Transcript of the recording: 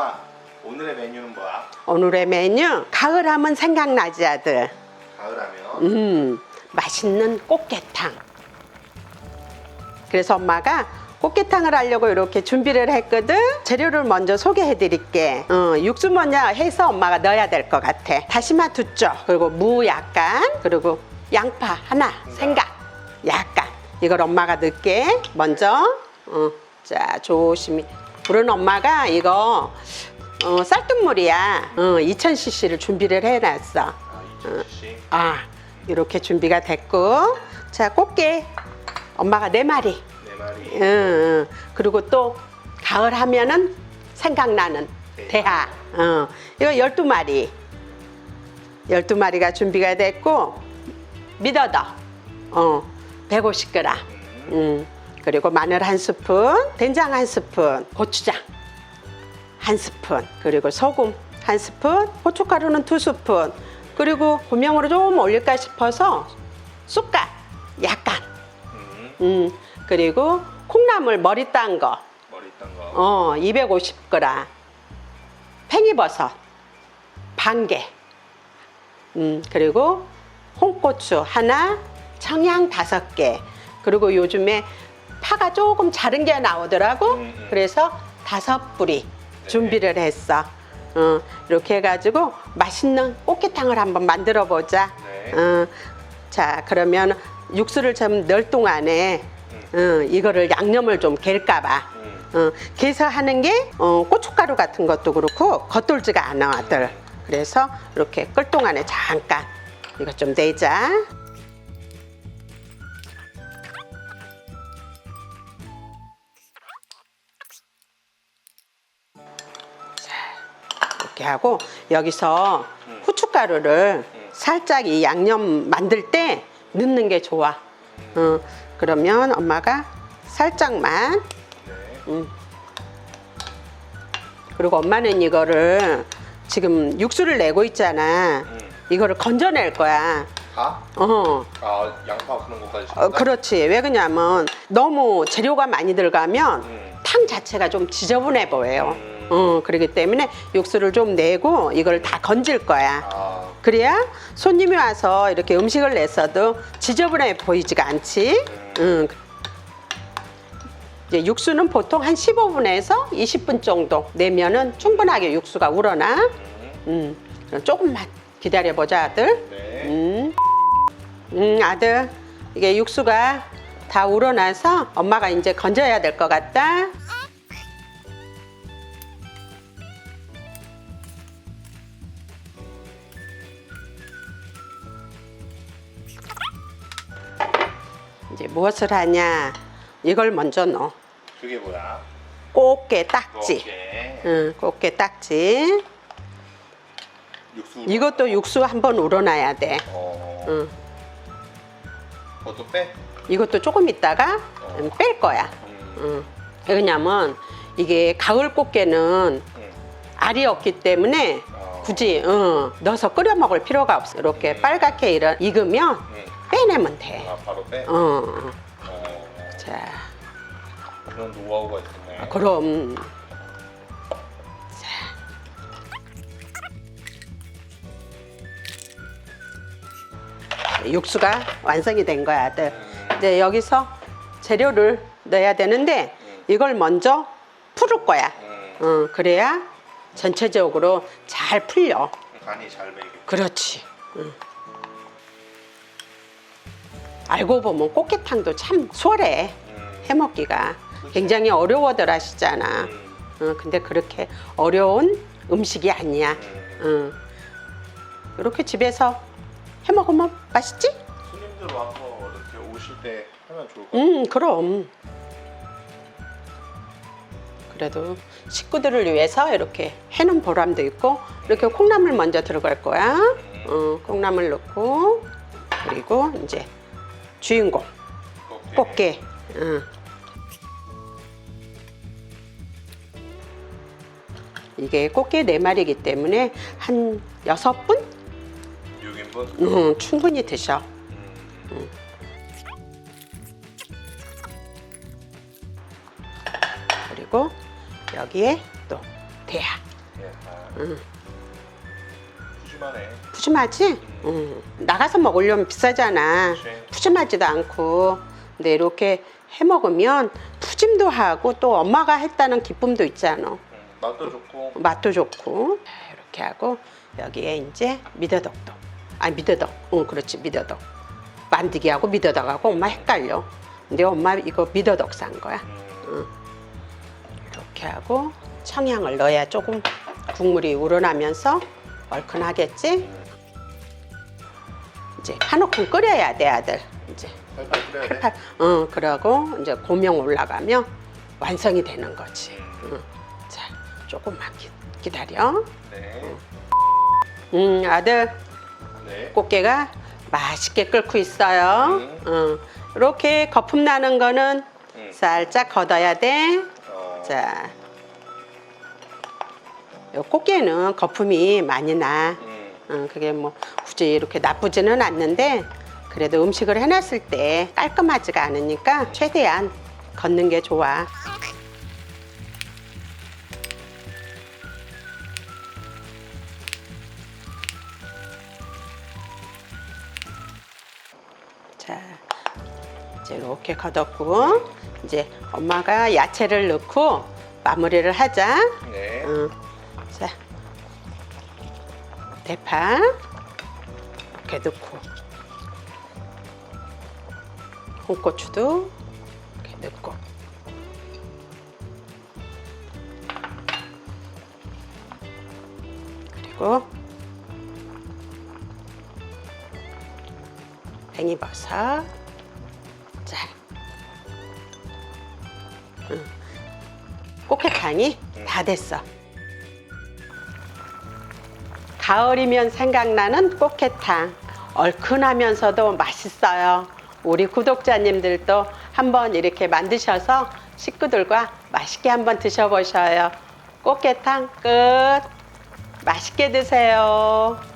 엄마 오늘의 메뉴는 뭐야? 오늘의 메뉴 가을 하면 생각나지 아들. 가을하면 음 맛있는 꽃게탕. 그래서 엄마가 꽃게탕을 하려고 이렇게 준비를 했거든. 재료를 먼저 소개해 드릴게. 어, 육수 먼저 해서 엄마가 넣어야 될 것 같아. 다시마 두 쪽, 그리고 무 약간, 그리고 양파 하나, 생각 약간. 이걸 엄마가 넣을게. 먼저. 어, 자, 조심히. 우리는 엄마가 이거 어, 쌀뜨물이야. 어, 2000cc를 준비를 해놨어. 아, 2,000cc 아, 이렇게 준비가 됐고. 자, 꽃게. 엄마가 네 마리. 네 마리 응, 응. 그리고 또 가을 하면은 생각나는 대하. 어, 이거 12마리. 12마리가 준비가 됐고, 미더더. 어, 150g. 음, 그리고 마늘 한 스푼, 된장 한 스푼, 고추장 한 스푼, 그리고 소금 한 스푼, 고춧가루는 두 스푼, 그리고 고명으로 좀 올릴까 싶어서 쑥갓 약간, 음, 음, 그리고 콩나물 머리 딴 거, 머리 딴 거. 어, 250g, 팽이버섯 반 개, 음, 그리고 홍고추 하나, 청양 다섯 개, 그리고 요즘에 파가 조금 자른 게 나오더라고. 음, 음. 그래서 다섯 뿌리 준비를 했어. 어, 이렇게 해가지고 맛있는 꽃게탕을 한번 만들어 보자. 네. 어, 자, 그러면 육수를 좀 넣을 동안에 어, 이거를 양념을 좀 갤까봐. 음, 어, 개서 하는 게 어, 고춧가루 같은 것도 그렇고 겉돌지가 않아 아들. 그래서 이렇게 끌 동안에 잠깐 이거 좀 내자. 자, 이렇게 하고 여기서 후춧가루를 살짝 이 양념 만들 때 넣는 게 좋아. 어, 그러면 엄마가 살짝만 네. 음. 그리고 엄마는 이거를 지금 육수를 내고 있잖아. 음. 이거를 건져낼 거야. 다? 어. 아 양파 그런 것까지 어, 그렇지. 왜 그러냐면 너무 재료가 많이 들어가면 음. 탕 자체가 좀 지저분해 보여요. 음. 어, 그렇기 때문에 육수를 좀 내고 이걸 다 건질 거야. 아, 그래야 손님이 와서 이렇게 음식을 냈어도 지저분해 보이지가 않지. 응. 이제 육수는 보통 한 15분에서 20분 정도 내면은 충분하게 육수가 우러나. 음, 음, 그럼 조금만 기다려보자, 아들. 네. 음, 음, 아들. 이게 육수가 다 우러나서 엄마가 이제 건져야 될 것 같다. 이제 무엇을 하냐? 이걸 먼저 넣어. 그게 뭐야? 꽃게 딱지. 오케이. 응, 꽃게 딱지. 육수. 이것도 육수 한번 우러나야 돼. 어. 응. 그것도 빼. 이것도 조금 있다가 어. 뺄 거야. 음, 응. 왜냐면 이게 가을 꽃게는 음. 알이 없기 때문에 어. 굳이 어, 넣어서 끓여 먹을 필요가 없어. 이렇게 빨갛게 이러- 익으면 음. 빼내면 돼. 아 바로 빼. 어, 어. 어. 자, 그런 노하우가 있네. 그럼 자. 육수가 완성이 된 거야, 아들. 이제 여기서 재료를 넣어야 되는데 이걸 먼저 풀을 거야. 음. 어, 그래야 전체적으로 잘 풀려. 간이 잘 배게. 그렇지. 응. 알고 보면 꽃게탕도 참 수월해. 음. 해먹기가 굉장히 어려워들 하시잖아. 음. 어, 근데 그렇게 어려운 음식이 아니야. 음. 어. 이렇게 집에서 해먹으면 맛있지? 손님들 와서 이렇게 오실 때 하면 좋을 것 같아. 음, 그럼. 그래도 식구들을 위해서 이렇게 해놓은 보람도 있고 이렇게 콩나물 먼저 들어갈 거야. 어, 콩나물 넣고 그리고 이제 주인공 꽃게. 어. 이게 꽃게 네 마리이기 때문에 한 여섯 분 6인분. 음, 충분히 드셔. 음. 그리고 여기에 또 대하. 응. 푸짐하네. 푸짐하지? 응. 나가서 먹으려면 비싸잖아. 그치. 푸짐하지도 않고. 근데 이렇게 해 먹으면 푸짐도 하고 또 엄마가 했다는 기쁨도 있잖아. 음, 맛도 좋고. 맛도 좋고. 자, 이렇게 하고 여기에 이제 미더덕도. 아 미더덕. 응 그렇지 미더덕. 만두기하고 미더덕하고 엄마 헷갈려. 근데 엄마 이거 미더덕 산 거야. 음, 이렇게 하고 청양을 넣어야 조금 국물이 우러나면서 얼큰하겠지? 음. 이제 한옥큼 끓여야 돼 아들. 이제 팔팔 끓여야 돼. 팔, 어 그러고 이제 고명 올라가면 완성이 되는 거지. 음, 응. 자 조금만 기, 기다려. 네. 음 아들 네. 꽃게가 맛있게 끓고 있어요. 음. 응. 이렇게 거품 나는 거는 음. 살짝 걷어야 돼. 어, 자, 요 꽃게는 거품이 많이 나. 음, 응, 그게 뭐 굳이 이렇게 나쁘지는 않는데 그래도 음식을 해놨을 때 깔끔하지가 않으니까 최대한 걷는 게 좋아. 자, 이제 이렇게 걷었고 이제 엄마가 야채를 넣고 마무리를 하자. 네. 응. 자, 대파 이렇게 넣고 홍고추도 이렇게 넣고 그리고 팽이버섯 자, 응. 꽃게탕이 다 됐어. 가을이면 생각나는 꽃게탕. 얼큰하면서도 맛있어요. 우리 구독자님들도 한번 이렇게 만드셔서 식구들과 맛있게 한번 드셔보셔요. 꽃게탕 끝. 맛있게 드세요.